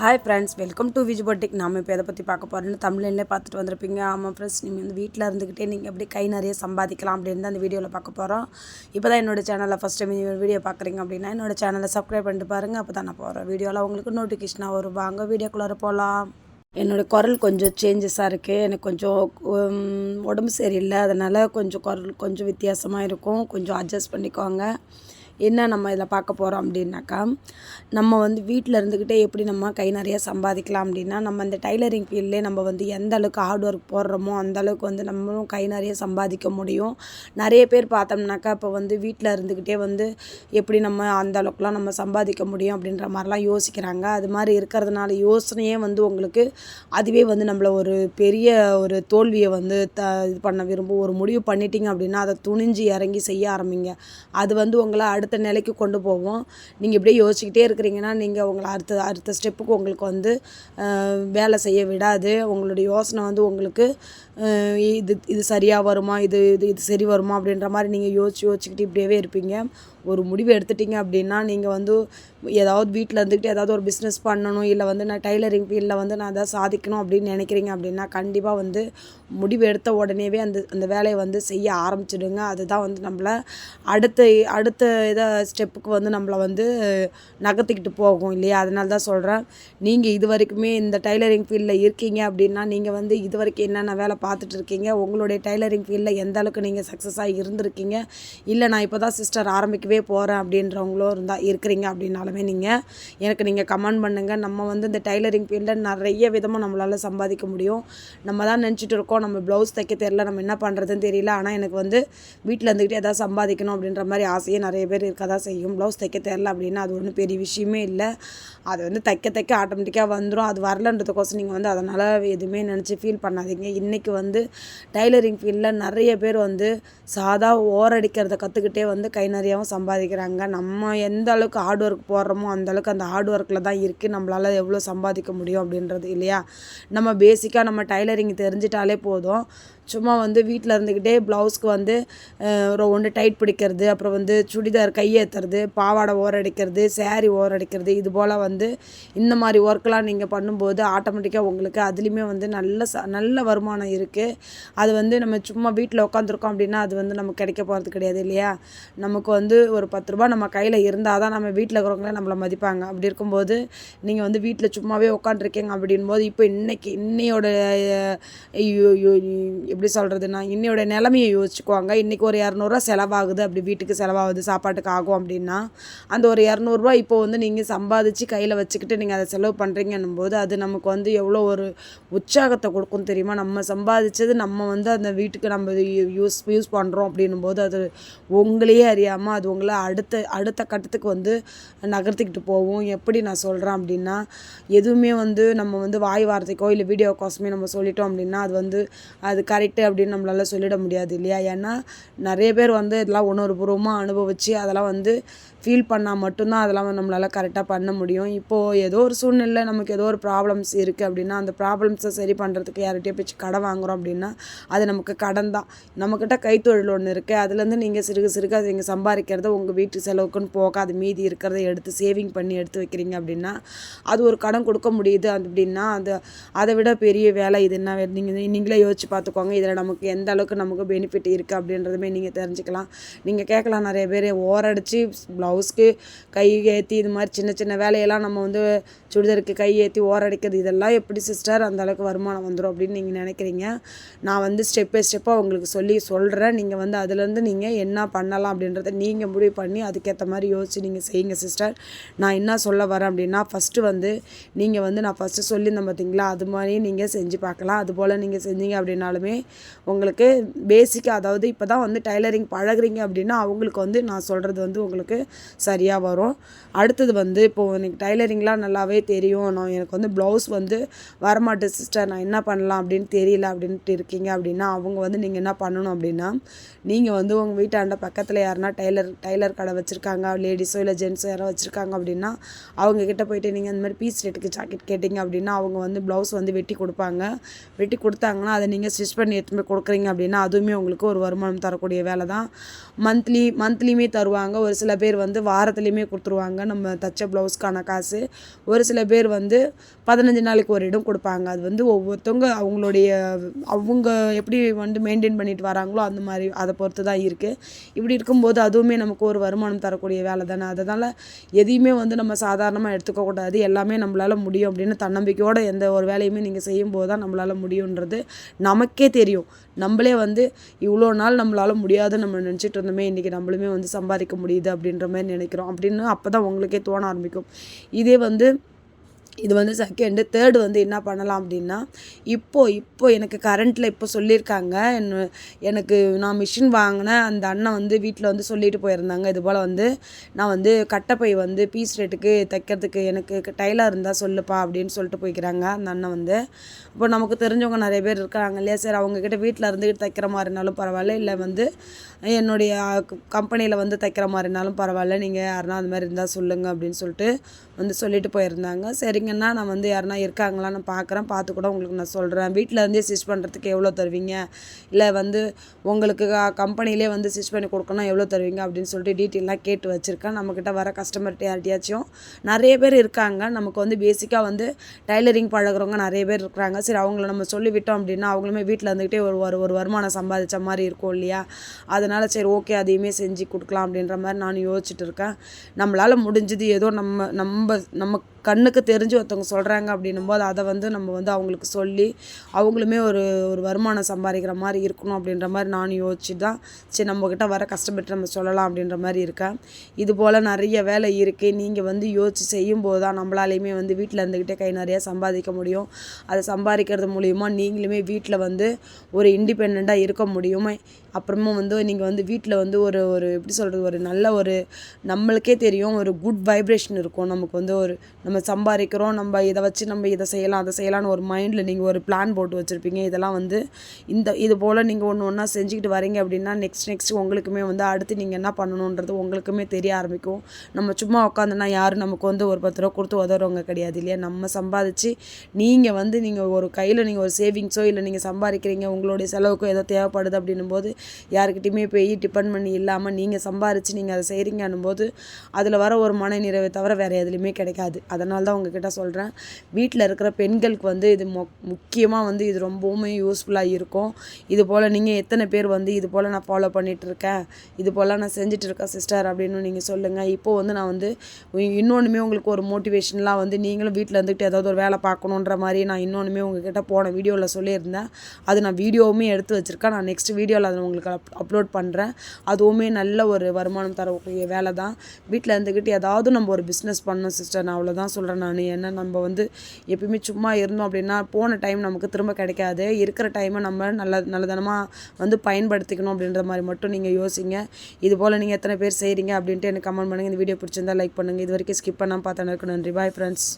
Hi friends welcome to Vij boutique நாம் இப்போ எதை பற்றி பார்க்க போகிறோன்னு தமிழ்லேயே பார்த்துட்டு வந்திருப்பீங்க. ஆமாம் ஃப்ரெண்ட்ஸ் நீங்கள் வந்து வீட்டில் இருந்துக்கிட்டே நீங்கள் எப்படி கை நிறைய சம்பாதிக்கலாம் அப்படின்னு தான் அந்த வீடியோவில் பார்க்க போகிறோம் இப்போ தான் என்னோட சேனலில் ஃபஸ்ட் டைம் நீங்கள் வீடியோ பார்க்குறீங்க அப்படின்னா என்னோடய சேனலை சப்ஸ்கிரைப் பண்ணிட்டு பாருங்கள் அப்போ தான் நான் போகிறோம் வீடியோவில் உங்களுக்கு நோட்டிஃபிகேஷனாக வரும். வாங்க வீடியோக்குள்ளார போகலாம் என்னோடய குரல் கொஞ்சம் சேஞ்சஸாக இருக்குது எனக்கு கொஞ்சம் உடம்பு சரியில்லை. அதனால் கொஞ்சம் குரல் கொஞ்சம் வித்தியாசமாக இருக்கும். கொஞ்சம் அட்ஜஸ்ட் பண்ணிக்கோங்க. என்ன நம்ம இதில் பார்க்க போகிறோம் அப்படின்னாக்கா நம்ம வந்து வீட்டில் இருந்துக்கிட்டே எப்படி நம்ம கை நிறைய சம்பாதிக்கலாம் அப்படின்னா நம்ம இந்த டைலரிங் ஃபீல்ட்லேயே நம்ம வந்து எந்த அளவுக்கு ஹார்ட் ஒர்க் போடுறோமோ அந்த அளவுக்கு வந்து நம்மளும் கை நிறைய சம்பாதிக்க முடியும். நிறைய பேர் பார்த்தோம்னாக்கா இப்போ வந்து வீட்டில் இருந்துக்கிட்டே வந்து எப்படி நம்ம அந்த அளவுக்குலாம் நம்ம சம்பாதிக்க முடியும் அப்படின்ற மாதிரிலாம் யோசிக்கிறாங்க. அது மாதிரி இருக்கிறதுனால யோசனையே வந்து உங்களுக்கு அதுவே வந்து நம்மளை ஒரு பெரிய ஒரு தோல்வியை வந்து த இது பண்ண விரும்பும். ஒரு முடிவு பண்ணிட்டீங்க அப்படின்னா அதை துணிஞ்சு இறங்கி செய்ய ஆரம்பிங்க. அது வந்து உங்களை அடுத்த அடுத்த நிலைக்கு கொண்டு போவோம். நீங்கள் இப்படியே யோசிச்சுக்கிட்டே இருக்கிறீங்கன்னா நீங்கள் உங்களை அடுத்த அடுத்த ஸ்டெப்புக்கு உங்களுக்கு வந்து வேலை செய்ய விடாது. உங்களுடைய யோசனை வந்து உங்களுக்கு இது இது சரியாக வருமா? இது இது இது சரி வருமா? அப்படின்ற மாதிரி நீங்கள் யோசிச்சு யோசிச்சுக்கிட்டு இப்படியே இருப்பீங்க. ஒரு முடிவு எடுத்துட்டீங்க அப்படின்னா நீங்கள் வந்து ஏதாவது வீட்டில் இருந்துக்கிட்டு ஏதாவது ஒரு பிஸ்னஸ் பண்ணணும் இல்லை வந்து நான் டைலரிங் ஃபீல்டில் வந்து நான் எதாவது சாதிக்கணும் அப்படின்னு நினைக்கிறீங்க அப்படின்னா கண்டிப்பாக வந்து முடிவு எடுத்த உடனேவே அந்த அந்த வேலையை வந்து செய்ய ஆரம்பிச்சிடுங்க. அதுதான் வந்து நம்மளை அடுத்த அடுத்த இதை ஸ்டெப்புக்கு வந்து நம்மளை வந்து நகர்த்திக்கிட்டு போகும் இல்லையா? அதனால தான் சொல்கிறேன் நீங்கள் இது வரைக்குமே இந்த டைலரிங் ஃபீல்டில் இருக்கீங்க அப்படின்னா நீங்கள் வந்து இது வரைக்கும் என்னென்ன வேலை பார்த்துட்டு இருக்கீங்க உங்களுடைய டைலரிங் ஃபீல்டில் எந்த அளவுக்கு நீங்கள் சக்ஸஸாக இருந்திருக்கீங்க இல்லை நான் இப்போ தான் சிஸ்டர் ஆரம்பிக்கவே போகிறேன் அப்படின்றவங்களும் இருந்தால் இருக்கிறீங்க அப்படின்னாலுமே நீங்கள் எனக்கு நீங்கள் கமெண்ட் பண்ணுங்கள் நம்ம வந்து இந்த டைலரிங் ஃபீல்டில் நிறைய விதமாக நம்மளால் சம்பாதிக்க முடியும். நம்ம தான் நினச்சிட்டு இருக்கோம். நம்ம ப்ளவுஸ் தைக்க தெரில நம்ம என்ன பண்ணுறதுன்னு தெரியல. ஆனால் எனக்கு வந்து வீட்டில் இருந்துக்கிட்டே எதாவது சம்பாதிக்கணும் அப்படின்ற மாதிரி ஆசையே நிறைய பேர் இருக்க தான் செய்யும். ப்ளவுஸ் தைக்க தெரில அப்படின்னா அது ஒன்றும் பெரிய விஷயமே இல்லை. அது வந்து தைக்க தைக்க ஆட்டோமேட்டிக்காக வந்துடும் அது வரலன்றதுக்கோசம் நீங்கள் வந்து அதனால் எதுவுமே நினச்சி ஃபீல் பண்ணாதீங்க. இன்றைக்கி வந்து டைலரிங் ஃபீல்டில் நிறைய பேர் வந்து சாதா ஓரடிக்கிறத கற்றுக்கிட்டே வந்து கை நிறையாவும் சம்பாதிக்கிறாங்க. நம்ம எந்த அளவுக்கு ஹார்ட் ஒர்க் போடுறோமோ அந்தளவுக்கு அந்த ஹார்ட் ஒர்க்கில் தான் இருக்குது நம்மளால் எவ்வளோ சம்பாதிக்க முடியும் அப்படின்றது இல்லையா? நம்ம பேசிக்காக நம்ம டைலரிங் தெரிஞ்சிட்டாலே போதும். சும்மா வந்து வீட்டில் இருந்துக்கிட்டே ப்ளவுஸ்க்கு வந்து ஒரு ஒன்று டைட் பிடிக்கிறது அப்புறம் வந்து சுடிதார் கையேற்றுறது பாவாடை ஓரடிக்கிறது ஓர் ஓரடிக்கிறது இது போல் வந்து இந்த மாதிரி ஒர்க்கெலாம் நீங்கள் பண்ணும்போது ஆட்டோமேட்டிக்காக உங்களுக்கு அதுலேயுமே வந்து நல்ல ச நல்ல வருமானம் இருக்குது அது வந்து நம்ம சும்மா வீட்டில் உட்காந்துருக்கோம் அப்படின்னா அது வந்து நமக்கு கிடைக்க போகிறது கிடையாது இல்லையா? நமக்கு வந்து ஒரு பத்து ரூபா நம்ம கையில் இருந்தால் தான் நம்ம வீட்டில் இருக்கிறவங்களே நம்மளை மதிப்பாங்க. அப்படி இருக்கும்போது நீங்கள் வந்து வீட்டில் சும்மாவே உட்காந்துருக்கீங்க அப்படின்போது இப்போ இன்னைக்கு இன்னையோட எப்படி சொல்கிறதுனா இன்னையோட நிலமையை யோசிச்சுக்குவாங்க. இன்றைக்கி ஒரு இரநூறுவா செலவாகுது அப்படி வீட்டுக்கு செலவாகுது சாப்பாட்டுக்கு ஆகும் அப்படின்னா அந்த ஒரு இரநூறுவா இப்போ வந்து நீங்கள் சம்பாதிச்சு கையில் வச்சுக்கிட்டு நீங்கள் அதை செலவு பண்ணுறீங்கன்னும் போது அது நமக்கு வந்து எவ்வளோ ஒரு உற்சாகத்தை கொடுக்கும் தெரியுமா? நம்ம சம்பாதிச்சது நம்ம வந்து அந்த வீட்டுக்கு நம்ம யூஸ் யூஸ் பண்ணுறோம் அப்படின்னும் போது அது உங்களையே அறியாமல் அது உங்களை அடுத்த அடுத்த கட்டத்துக்கு வந்து நகர்த்திக்கிட்டு போகும். எப்படி நான் சொல்கிறேன் அப்படின்னா எதுவுமே வந்து நம்ம வந்து வாய் வார்த்தைக்கோ இல்லை வீடியோ கோசமே நம்ம சொல்லிட்டோம் அப்படின்னா அது வந்து அது கரெக்ட் அப்படின்னு நம்மளால சொல்லிட முடியாது இல்லையா? ஏன்னா நிறைய பேர் வந்து இதெல்லாம் உணர்வுபூர்வமாக அனுபவித்து அதெல்லாம் வந்து ஃபீல் பண்ணால் மட்டும்தான் அதெல்லாம் நம்மளால் கரெக்டாக பண்ண முடியும். இப்போது ஏதோ ஒரு சூழ்நிலை நமக்கு ஏதோ ஒரு ப்ராப்ளம்ஸ் இருக்குது அப்படின்னா அந்த ப்ராப்ளம்ஸை சரி பண்ணுறதுக்கு யார்கிட்டயே போய் கடன் வாங்குறோம் அப்படின்னா அது நமக்கு கடன் தான். நம்மக்கிட்ட கைத்தொழில் ஒன்று இருக்குது அதுலேருந்து நீங்கள் சிறுக சிறுக அது நீங்கள் சம்பாதிக்கிறத உங்கள் வீட்டு செலவுக்குன்னு போக அது மீதி இருக்கிறத எடுத்து சேவிங் பண்ணி எடுத்து வைக்கிறீங்க அப்படின்னா அது ஒரு கடன் கொடுக்க முடியுது அது அப்படின்னா அது அதை விட பெரிய வேலை இது என்ன? நீங்கள் நீங்களே யோசிச்சு பார்த்துக்கோங்க. இதில் நமக்கு எந்த அளவுக்கு நமக்கு பெனிஃபிட் இருக்குது அப்படின்றதுமே நீங்கள் தெரிஞ்சுக்கலாம். நீங்கள் கேட்கலாம் நிறைய பேர். ஓரடிச்சு ப்ளவுஸ்க்கு கை ஏற்றி இது மாதிரி சின்ன சின்ன வேலையெல்லாம் நம்ம வந்து சுடிதாருக்கு கை ஏற்றி ஓரடிக்கிறது இதெல்லாம் எப்படி சிஸ்டர் அந்த அளவுக்கு வருமானம் வந்துடும் அப்படின்னு நீங்கள் நினைக்கிறீங்க? நான் வந்து ஸ்டெப் பை ஸ்டெப்பாக உங்களுக்கு சொல்லி சொல்கிறேன் நீங்கள் வந்து அதுலேருந்து நீங்கள் என்ன பண்ணலாம் அப்படின்றத நீங்கள் முடிவு பண்ணி அதுக்கேற்ற மாதிரி யோசிச்சு நீங்கள் செய்யுங்க சிஸ்டர். நான் என்ன சொல்ல வரேன் அப்படின்னா ஃபஸ்ட்டு வந்து நீங்கள் வந்து நான் ஃபஸ்ட்டு சொல்லியிருந்தேன் பார்த்தீங்களா அது மாதிரி நீங்கள் செஞ்சு பார்க்கலாம். அதுபோல் நீங்கள் செஞ்சீங்க அப்படின்னாலுமே உங்களுக்கு பேசிக்காக அதாவது இப்போ தான் வந்து டைலரிங் பழகுறீங்க அப்படின்னா அவங்களுக்கு வந்து நான் சொல்கிறது வந்து உங்களுக்கு சரியாக வரும். அடுத்தது வந்து இப்போது எனக்கு டைலரிங்லாம் நல்லாவே தெரியும். நான் எனக்கு வந்து ப்ளவுஸ் வந்து வரமாட்டேன் சிஸ்டர். நான் என்ன பண்ணலாம் அப்படின்னு தெரியல அப்படின்ட்டு இருக்கீங்க அப்படின்னா அவங்க வந்து நீங்கள் என்ன பண்ணணும் அப்படின்னா நீங்கள் வந்து உங்கள் வீட்டாண்ட பக்கத்தில் யாருன்னா டைலர் டைலர் கடை வச்சுருக்காங்க லேடிஸோ இல்லை ஜென்ஸோ யாரோ வச்சுருக்காங்க அப்படின்னா அவங்கக்கிட்ட போயிட்டு நீங்கள் இந்த மாதிரி பீஸ் ரேட்டுக்கு ஜாக்கெட் கேட்டிங்க அப்படின்னா அவங்க வந்து ப்ளவுஸ் வந்து வெட்டி கொடுப்பாங்க. வெட்டி கொடுத்தாங்கன்னா அதை நீங்கள் ஸ்டிச் பண்ணி எடுத்துன்னு கொடுக்குறீங்க அப்படின்னா அதுவுமே உங்களுக்கு ஒரு வருமானம் தரக்கூடிய வேலை தான். மந்த்லி மந்த்லியுமே தருவாங்க. ஒரு சில பேர் வந்து வந்து வாரத்துலேயுமே கொடுத்துருவாங்க. நம்ம தச்ச ப்ளவுஸ்க்கான காசு. ஒரு சில பேர் வந்து பதினஞ்சு நாளைக்கு ஒரு இடம் கொடுப்பாங்க. அது வந்து ஒவ்வொருத்தவங்க அவங்களுடைய அவங்க எப்படி வந்து மெயின்டைன் பண்ணிட்டு வராங்களோ அந்த மாதிரி அதை பொறுத்து தான் இருக்குது இப்படி இருக்கும்போது அதுவுமே நமக்கு ஒரு வருமானம் தரக்கூடிய வேலை தானே. அதனால் எதையுமே வந்து நம்ம சாதாரணமாக எடுத்துக்கக்கூடாது எல்லாமே நம்மளால் முடியும் அப்படின்னு தன்னம்பிக்கையோடு எந்த ஒரு வேலையுமே நீங்கள் செய்யும்போது தான் நம்மளால் முடியுன்றது நமக்கே தெரியும். நம்மளே வந்து இவ்வளோ நாள் நம்மளால் முடியாது நம்ம நினச்சிட்டு இருந்தோமே இன்றைக்கி நம்மளுமே வந்து சம்பாதிக்க முடியுது அப்படின்ற மாதிரி நினைக்கிறோம் அப்படின்னு அப்போ தான் உங்களுக்கே தோண ஆரம்பிக்கும். இதே வந்து இது வந்து செகண்டு தேர்டு வந்து என்ன பண்ணலாம் அப்படின்னா இப்போது இப்போது எனக்கு கரண்ட்டில் இப்போ சொல்லியிருக்காங்க. என்ன எனக்கு நான் மிஷின் வாங்கினேன் அந்த அண்ணன் வந்து வீட்டில் வந்து சொல்லிட்டு போயிருந்தாங்க. இது போல் வந்து நான் வந்து கட்டப்பை வந்து பீஸ் ரேட்டுக்கு தைக்கிறதுக்கு எனக்கு டைலர் இருந்தால் சொல்லுப்பா அப்படின்னு சொல்லிட்டு போய்க்கிறாங்க அந்த அண்ணன் வந்து. இப்போ நமக்கு தெரிஞ்சவங்க நிறைய பேர் இருக்கிறாங்க இல்லையா? சரி அவங்கக்கிட்ட வீட்டில் இருந்துக்கிட்டு தைக்கிற மாதிரினாலும் பரவாயில்ல. இல்லை வந்து என்னுடைய கம்பெனியில் வந்து தைக்கிற மாதிரினாலும் பரவாயில்ல. நீங்கள் யாருன்னா அந்த மாதிரி இருந்தால் சொல்லுங்கள் அப்படின்னு சொல்லிட்டு வந்து சொல்லிட்டு போயிருந்தாங்க. சரி சரிங்கண்ணா நான் வந்து யாருனா இருக்காங்களான்னு பார்க்குறேன் பார்த்து கூட உங்களுக்கு நான் சொல்கிறேன் வீட்டில் இருந்தே ஸ்டிச் பண்ணுறதுக்கு எவ்வளோ தருவீங்க? இல்லை வந்து உங்களுக்கு கம்பெனிலே வந்து ஸ்டிச் பண்ணி கொடுக்கணும் எவ்வளோ தருவீங்க? அப்படின்னு சொல்லிட்டு டீட்டெயிலாக கேட்டு வச்சுருக்கேன். நம்மக்கிட்ட வர கஸ்டமர்கிட்ட யார்ட்டையாச்சும் நிறைய பேர் இருக்காங்க. நமக்கு வந்து பேசிக்காக வந்து டைலரிங் பழகிறவங்க நிறைய பேர் இருக்கிறாங்க. சரி அவங்கள நம்ம சொல்லிவிட்டோம் அப்படின்னா அவங்களுமே வீட்டில் இருந்துக்கிட்டே ஒரு ஒரு ஒரு வருமானம் சம்பாதிச்ச மாதிரி இருக்கும் இல்லையா? அதனால் சரி ஓகே அதையுமே செஞ்சு கொடுக்கலாம் அப்படின்ற மாதிரி நான் யோசிச்சுட்டு இருக்கேன். நம்மளால் முடிஞ்சது ஏதோ நம்ம நம்ம நம்ம கண்ணுக்கு தெரிஞ்ச ஒருத்தவங்க சொல்கிறாங்க அப்படின்னும் போது அதை வந்து நம்ம வந்து அவங்களுக்கு சொல்லி அவங்களுமே ஒரு ஒரு வருமானம் சம்பாதிக்கிற மாதிரி இருக்கணும் அப்படின்ற மாதிரி நானும் யோசிச்சு தான் சரி நம்மக்கிட்ட வர கஷ்டப்பட்டு நம்ம சொல்லலாம் அப்படின்ற மாதிரி இருக்கேன். இது போல் நிறைய வேலை இருக்குது நீங்கள் வந்து யோசித்து செய்யும்போது தான் நம்மளாலையுமே வந்து வீட்டில் இருந்துக்கிட்டே கை நிறையா சம்பாதிக்க முடியும். அதை சம்பாதிக்கிறது மூலிமா நீங்களுமே வீட்டில் வந்து ஒரு இண்டிபெண்ட்டாக இருக்க முடியுமே. அப்புறமா வந்து நீங்கள் வந்து வீட்டில் வந்து ஒரு ஒரு எப்படி சொல்கிறது ஒரு நல்ல ஒரு நம்மளுக்கே தெரியும் ஒரு குட் வைப்ரேஷன் இருக்கும். நமக்கு வந்து ஒரு நம்ம சம்பாதிக்கிறோம் நம்ம இதை வச்சு நம்ம இதை செய்யலாம் அதை செய்யலாம்னு ஒரு மைண்டில் நீங்கள் ஒரு பிளான் போட்டு வச்சுருப்பீங்க. இதெல்லாம் வந்து இந்த இது போல் நீங்கள் ஒன்று ஒன்றா செஞ்சுக்கிட்டு வரீங்க அப்படின்னா நெக்ஸ்ட் நெக்ஸ்ட் உங்களுக்குமே வந்து அடுத்து நீங்கள் என்ன பண்ணணுன்றது உங்களுக்குமே தெரிய ஆரம்பிக்கும். நம்ம சும்மா உட்காந்துனா யாரும் நமக்கு வந்து ஒரு பத்து ரூபா கொடுத்து உதவுறவங்க கிடையாது இல்லையா? நம்ம சம்பாதிச்சு நீங்கள் வந்து நீங்கள் ஒரு கையில் நீங்கள் ஒரு சேவிங்ஸோ இல்லை நீங்கள் சம்பாதிக்கிறீங்க உங்களுடைய செலவுக்கோ ஏதோ தேவைப்படுது அப்படின்னும் போது யாருக்கிட்டையுமே போய் டிபெண்ட் பண்ணி இல்லாமல் நீங்கள் சம்பாரித்து நீங்கள் அதை செய்கிறீங்கன்னும் போது அதில் வர ஒரு மன நிறைவை தவிர வேறு எதுலேயுமே கிடைக்காது. அதனால தான் உங்ககிட்ட சொல்கிறேன் வீட்டில் இருக்கிற பெண்களுக்கு வந்து இது மொ முக்கியமாக வந்து இது ரொம்பவுமே யூஸ்ஃபுல்லாக இருக்கும். இது போல் நீங்கள் எத்தனை பேர் வந்து இது போல் நான் ஃபாலோ பண்ணிகிட்ருக்கேன் இது போல் நான் செஞ்சிட்ருக்கேன் இருக்கேன் சிஸ்டர் அப்படின்னு நீங்கள் சொல்லுங்கள் இப்போது வந்து நான் வந்து இன்னொன்றுமே உங்களுக்கு ஒரு மோட்டிவேஷன்லாம் வந்து நீங்களும் வீட்டில் இருந்துக்கிட்டு ஏதாவது ஒரு வேலை பார்க்கணுன்ற மாதிரி நான் இன்னொன்றுமே உங்ககிட்ட போன வீடியோவில் சொல்லியிருந்தேன். அது நான் வீடியோவுமே எடுத்து வச்சுருக்கேன். நான் நெக்ஸ்ட் வீடியோவில் அதை உங்களுக்கு அப் அப்லோட் பண்ணுறேன் அதுவுமே நல்ல ஒரு வருமானம் தரக்கூடிய வேலை தான் வீட்டில் இருந்துக்கிட்டு ஏதாவது நம்ம ஒரு பிஸ்னஸ் பண்ணணும் சிஸ்டர் நான் அவ்வளோதான் தான் சொல்கிறேன் நான். என்ன நம்ம வந்து எப்பயுமே சும்மா இருந்தோம் அப்படின்னா போன டைம் நமக்கு திரும்ப கிடைக்காது. இருக்கிற டைமை நம்ம நல்ல நல்லதனமாக வந்து பயன்படுத்திக்கணும் அப்படின்ற மாதிரி மட்டும் நீங்கள் யோசிங்க. இது போல் நீங்கள் எத்தனை பேர் செய்கிறீங்க அப்படின்ட்டு எனக்கு கமெண்ட் பண்ணுங்கள் இந்த வீடியோ பிடிச்சிருந்தா லைக் பண்ணுங்கள் இது வரைக்கும் ஸ்கிப் பண்ணாமல் பார்த்தா நன்றி. Bye friends